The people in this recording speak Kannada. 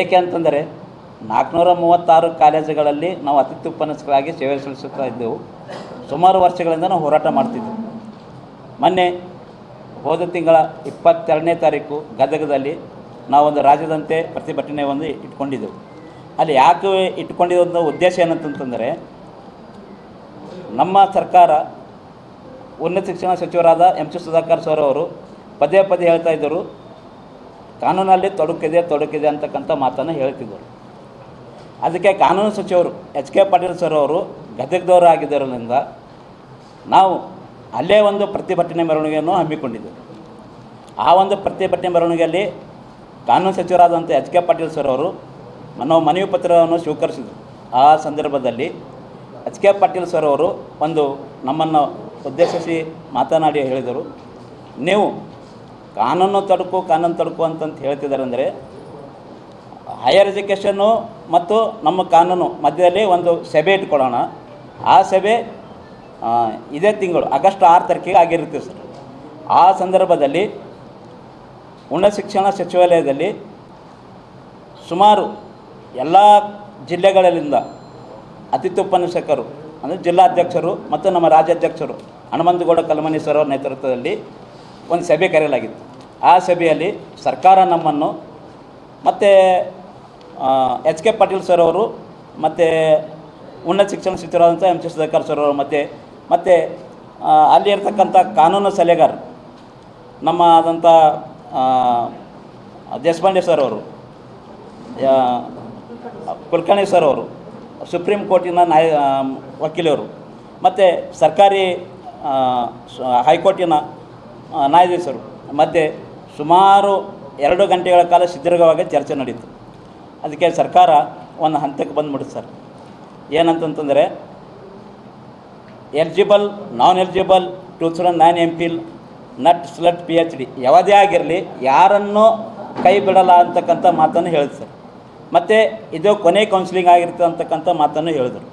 ಏಕೆ ಅಂತಂದರೆ ನಾಲ್ಕುನೂರ ಮೂವತ್ತಾರು ಕಾಲೇಜುಗಳಲ್ಲಿ ನಾವು ಅತಿಥಿ ಉಪನ್ಯಾಸಕರಾಗಿ ಸೇವೆ ಸಲ್ಲಿಸುತ್ತಾ ಇದ್ದೆವು. ಸುಮಾರು ವರ್ಷಗಳಿಂದ ನಾವು ಹೋರಾಟ ಮಾಡ್ತಿದ್ದೆವು ಮೊನ್ನೆ ಹೋದ ತಿಂಗಳ ಇಪ್ಪತ್ತೆರಡನೇ ತಾರೀಕು ಗದಗದಲ್ಲಿ ನಾವೊಂದು ರಾಜ್ಯದಂತೆ ಪ್ರತಿಭಟನೆ ಒಂದು ಇಟ್ಕೊಂಡಿದ್ದೆವು. ಅಲ್ಲಿ ಯಾಕೆ ಇಟ್ಕೊಂಡಿದ್ದ ಉದ್ದೇಶ ಏನಂತಂತಂದರೆ, ನಮ್ಮ ಸರ್ಕಾರ ಉನ್ನತ ಶಿಕ್ಷಣ ಸಚಿವರಾದ ಎಂ ಸಿ ಸುಧಾಕರ್ ಸರ್ ಅವರು ಪದೇ ಪದೇ ಹೇಳ್ತಾ ಇದ್ದರು ಕಾನೂನಲ್ಲಿ ತೊಡಕಿದೆ ತೊಡಕಿದೆ ಅಂತಕ್ಕಂಥ ಮಾತನ್ನು ಹೇಳ್ತಿದ್ದರು. ಅದಕ್ಕೆ ಕಾನೂನು ಸಚಿವರು, ಎಚ್ ಕೆ ಪಾಟೀಲ್ ಸರ್ ಅವರು ಗದಗದವರು ಆಗಿದ್ದರಿಂದ ನಾವು ಅಲ್ಲೇ ಒಂದು ಪ್ರತಿಭಟನೆ ಮೆರವಣಿಗೆಯನ್ನು ಹಮ್ಮಿಕೊಂಡಿದ್ದೆವು. ಆ ಒಂದು ಪ್ರತಿಭಟನೆ ಮೆರವಣಿಗೆಯಲ್ಲಿ ಕಾನೂನು ಸಚಿವರಾದಂಥ ಎಚ್ ಕೆ ಪಾಟೀಲ್ ಸರ್ ಅವರು ನಾವು ಮನವಿ ಪತ್ರವನ್ನು ಸ್ವೀಕರಿಸಿದರು. ಆ ಸಂದರ್ಭದಲ್ಲಿ ಎಚ್ ಕೆ ಪಾಟೀಲ್ ಸರ್ ಅವರು ಒಂದು ನಮ್ಮನ್ನು ಉದ್ದೇಶಿಸಿ ಮಾತನಾಡಿ ಹೇಳಿದರು. ನೀವು ಕಾನೂನು ತಡಕು ಕಾನೂನು ತಡಕು ಅಂತಂತ ಹೇಳ್ತಿದ್ದಾರೆ ಅಂದರೆ ಹೈಯರ್ ಎಜುಕೇಷನ್ನು ಮತ್ತು ನಮ್ಮ ಕಾನೂನು ಮಧ್ಯದಲ್ಲಿ ಒಂದು ಸಭೆ ಇಟ್ಕೊಳ್ಳೋಣ. ಆ ಸಭೆ ಇದೇ ತಿಂಗಳು, ಆಗಸ್ಟ್ ಆರು ತಾರೀಕಿಗೆ ಆಗಿರುತ್ತೆ ಸರ್. ಆ ಸಂದರ್ಭದಲ್ಲಿ ಉನ್ನತ ಶಿಕ್ಷಣ ಸಚಿವಾಲಯದಲ್ಲಿ ಸುಮಾರು ಎಲ್ಲ ಜಿಲ್ಲೆಗಳಲ್ಲಿಂದ ಅತಿಥಿ ಉಪನ್ಯಾಸಕರು ಅಂದರೆ ಜಿಲ್ಲಾಧ್ಯಕ್ಷರು ಮತ್ತು ನಮ್ಮ ರಾಜ್ಯಾಧ್ಯಕ್ಷರು, ಹನುಮಂತಗೌಡ ಕಲ್ಮನಿ ಸರ್ ಅವರ ನೇತೃತ್ವದಲ್ಲಿ ಒಂದು ಸಭೆ ಕರೆಯಲಾಗಿತ್ತು. ಆ ಸಭೆಯಲ್ಲಿ ಸರ್ಕಾರ ನಮ್ಮನ್ನು ಮತ್ತು ಎಚ್ ಕೆ ಪಾಟೀಲ್ ಸರ್ ಅವರು ಮತ್ತು ಉನ್ನತ ಶಿಕ್ಷಣ ಸಚಿವರಾದಂಥ ಎಂ ಸಿ ಸುಧಾಕರ್ ಸರ್ ಅವರು ಮತ್ತು ಮತ್ತು ಅಲ್ಲಿ ಇರ್ತಕ್ಕಂಥ ಕಾನೂನು ಸಲಹೆಗಾರರು ನಮ್ಮ ಆದಂಥ ದೇಶಪಾಂಡೆ ಸರ್ ಅವರು ಕುಲಕರ್ಣಿ ಸರ್ ಅವರು ಸುಪ್ರೀಂ ಕೋರ್ಟಿನ ನ್ಯಾಯ ಆ, ವಕೀಲರು ಮತ್ತು ಸರ್ಕಾರಿ ಹೈಕೋರ್ಟಿನ ನ್ಯಾಯಾಧೀಶರು ಮಧ್ಯೆ ಸುಮಾರು ಎರಡು ಗಂಟೆಗಳ ಕಾಲ ಸುದೀರ್ಘವಾಗಿ ಚರ್ಚೆ ನಡೀತು. ಅದಕ್ಕೆ ಸರ್ಕಾರ ಒಂದು ಹಂತಕ್ಕೆ ಬಂದ್ಬಿಡುತ್ತೆ sir. ಏನಂತಂತಂದರೆ eligible non eligible two thousand nine M phil NET SLET P H D ಯಾವುದೇ ಆಗಿರಲಿ ಯಾರನ್ನೂ ಕೈ ಬಿಡಲ್ಲ ಅಂತಕ್ಕಂಥ ಮಾತನ್ನು ಹೇಳಿದ್ರು ಸರ್. ಮತ್ತು ಇದು ಕೊನೆ ಕೌನ್ಸಿಲಿಂಗ್ ಆಗಿರ್ತದೆ ಅಂತಕ್ಕಂಥ ಮಾತನ್ನು ಹೇಳಿದರು.